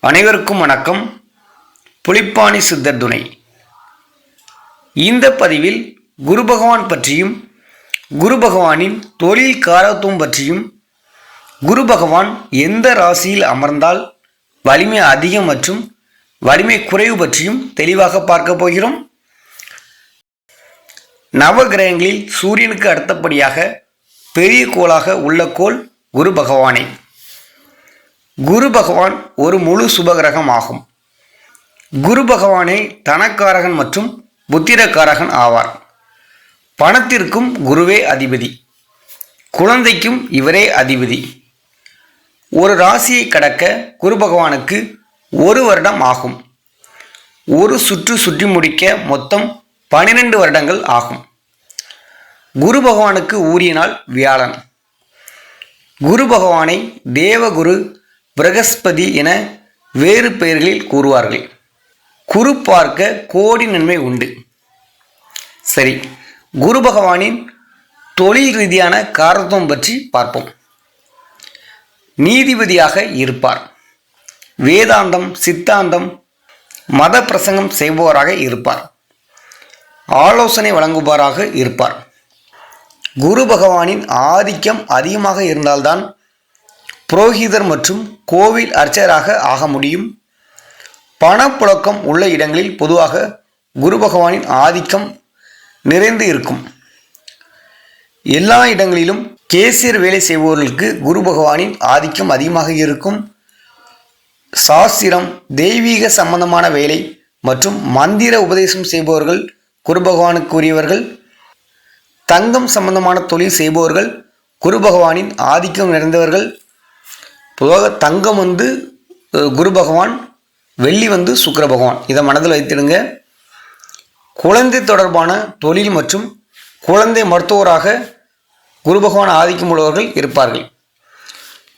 அனைவருக்கும் வணக்கம். புலிப்பாணி சித்தர் துணை. இந்த பதிவில் குரு பகவான் பற்றியும் குரு பகவானின் தொழில் காரத்துவம் பற்றியும் குரு பகவான் எந்த ராசியில் அமர்ந்தால் வலிமை அதிகம் மற்றும் வலிமை குறைவு பற்றியும் தெளிவாக பார்க்க போகிறோம். நவகிரகங்களில் சூரியனுக்கு அடுத்தபடியாக பெரிய கோளாக உள்ள கோள் குரு பகவானே. குரு பகவான் ஒரு முழு சுபகிரகம் ஆகும் குரு பகவானே தனக்காரகன் மற்றும் புத்திரக்காரகன் ஆவார். பணத்திற்கும் குருவே அதிபதி. குழந்தைக்கும் இவரே அதிபதி. ஒரு ராசியை கடக்க குரு பகவானுக்கு ஒரு வருடம் ஆகும். ஒரு சுற்று சுற்றி முடிக்க மொத்தம் பனிரெண்டு வருடங்கள் ஆகும். குரு பகவானுக்கு ஊரிய நாள் வியாழன். குரு பகவானை தேவகுரு பிரகஸ்பதி என வேறு பெயர்களில் கூறுவார்கள். குரு பார்க்க கோடி நன்மை உண்டு. சரி குரு பகவானின் தொழில் ரீதியான காரத்துவம் பற்றி பார்ப்போம். நீதிபதியாக இருப்பார். வேதாந்தம் சித்தாந்தம் மத பிரசங்கம் செய்பவராக இருப்பார். ஆலோசனை வழங்குபவராக இருப்பார். குரு பகவானின் ஆதிக்கம் அதிகமாக இருந்தால்தான் புரோகிதர் மற்றும் கோவில் அர்ச்சகராக ஆக முடியும். பணப்புழக்கம் உள்ள இடங்களில் பொதுவாக குரு பகவானின் ஆதிக்கம் நிறைந்து இருக்கும். எல்லா இடங்களிலும் கேசியர் வேலை செய்பவர்களுக்கு குரு பகவானின் ஆதிக்கம் அதிகமாக இருக்கும். சாஸ்திரம் தெய்வீக சம்பந்தமான வேலை மற்றும் மந்திர உபதேசம் செய்பவர்கள் குரு பகவானுக்கு உரியவர்கள் தங்கம் சம்பந்தமான தொழில் செய்பவர்கள் குரு பகவானின் ஆதிக்கம் நிறைந்தவர்கள் பொதுவாக தங்கம் வந்து குரு பகவான் வெள்ளி வந்து சுக்கர பகவான் இதை மனதில் வைத்திடுங்க. குழந்தை தொடர்பான தொழில் மற்றும் குழந்தை மருத்துவராக குரு பகவான் ஆதிக்கம் உள்ளவர்கள் இருப்பார்கள்.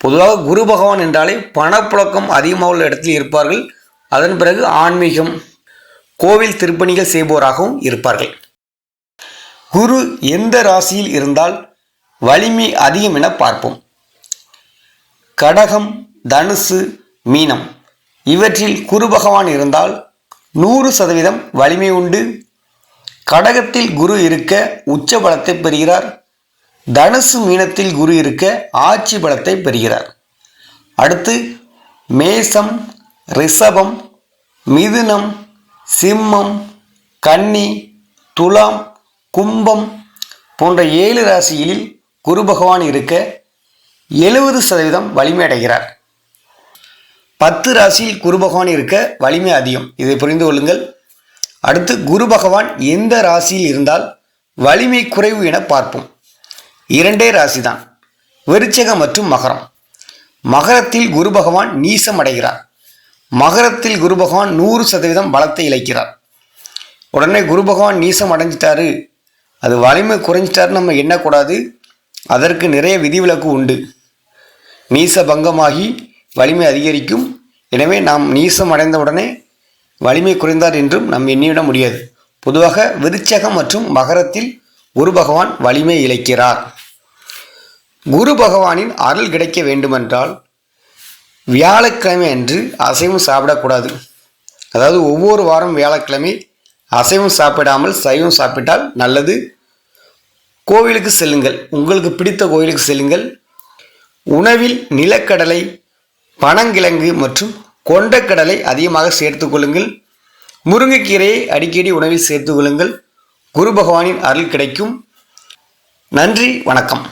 பொதுவாக குரு பகவான் என்றாலே பணப்புழக்கம் அதிகமாக உள்ள இடத்தில் இருப்பார்கள். அதன் பிறகு ஆன்மீகம் கோவில் திருப்பணிகள் செய்பவராகவும் இருப்பார்கள். குரு எந்த ராசியில் இருந்தால் வலிமை அதிகம் என பார்ப்போம். கடகம் தனுசு மீனம் இவற்றில் குரு பகவான் இருந்தால் நூறு சதவீதம் வலிமை உண்டு. கடகத்தில் குரு இருக்க உச்ச பலத்தை பெறுகிறார். தனுசு மீனத்தில் குரு இருக்க ஆட்சி பலத்தை பெறுகிறார். அடுத்து மேசம் ரிஷபம் மிதுனம் சிம்மம் கன்னி துலாம் கும்பம் போன்ற ஏழு ராசிகளில் குரு பகவான் இருக்க எழுபது சதவீதம் வலிமை அடைகிறார். பத்து ராசியில் குரு பகவான் இருக்க வலிமை அதிகம். இதை புரிந்து கொள்ளுங்கள். அடுத்து குரு பகவான் எந்த ராசியில் இருந்தால் வலிமை குறைவு என பார்ப்போம். இரண்டே ராசி தான் விருச்சகம் மற்றும் மகரம். மகரத்தில் குரு பகவான் நீசம் அடைகிறார். மகரத்தில் குரு பகவான் நூறு சதவீதம் பலத்தை இழைக்கிறார். உடனே குரு பகவான் நீசம் அடைஞ்சிட்டாரு. அது வலிமை குறைஞ்சிட்டாருன்னு நம்ம எண்ணக்கூடாது. அதற்கு நிறைய விதிவிலக்கு உண்டு. நீச பங்கமாகி வலிமை அதிகரிக்கும். எனவே நாம் நீசம் அடைந்த உடனே வலிமை குறைந்தார் என்றும் நாம் எண்ணிவிட முடியாது. பொதுவாக விருச்சகம் மற்றும் மகரத்தில் குரு பகவான் வலிமை இழைக்கிறார். குரு பகவானின் அருள் கிடைக்க வேண்டுமென்றால் வியாழக்கிழமை அன்று அசைவம் சாப்பிடக்கூடாது. அதாவது ஒவ்வொரு வாரம் வியாழக்கிழமை அசைவம் சாப்பிடாமல் சைவம் சாப்பிட்டால் நல்லது. கோவிலுக்கு செல்லுங்கள். உங்களுக்கு பிடித்த கோவிலுக்கு செல்லுங்கள். உணவில் நிலக்கடலை பனங்கிழங்கு மற்றும் கொண்டக்கடலை அதிகமாக சேர்த்துக்கொள்ளுங்கள் முருங்கைக்கீரையை அடிக்கடி உணவில் சேர்த்துக்கொள்ளுங்கள் குரு பகவானின் அருள் கிடைக்கும். நன்றி வணக்கம்.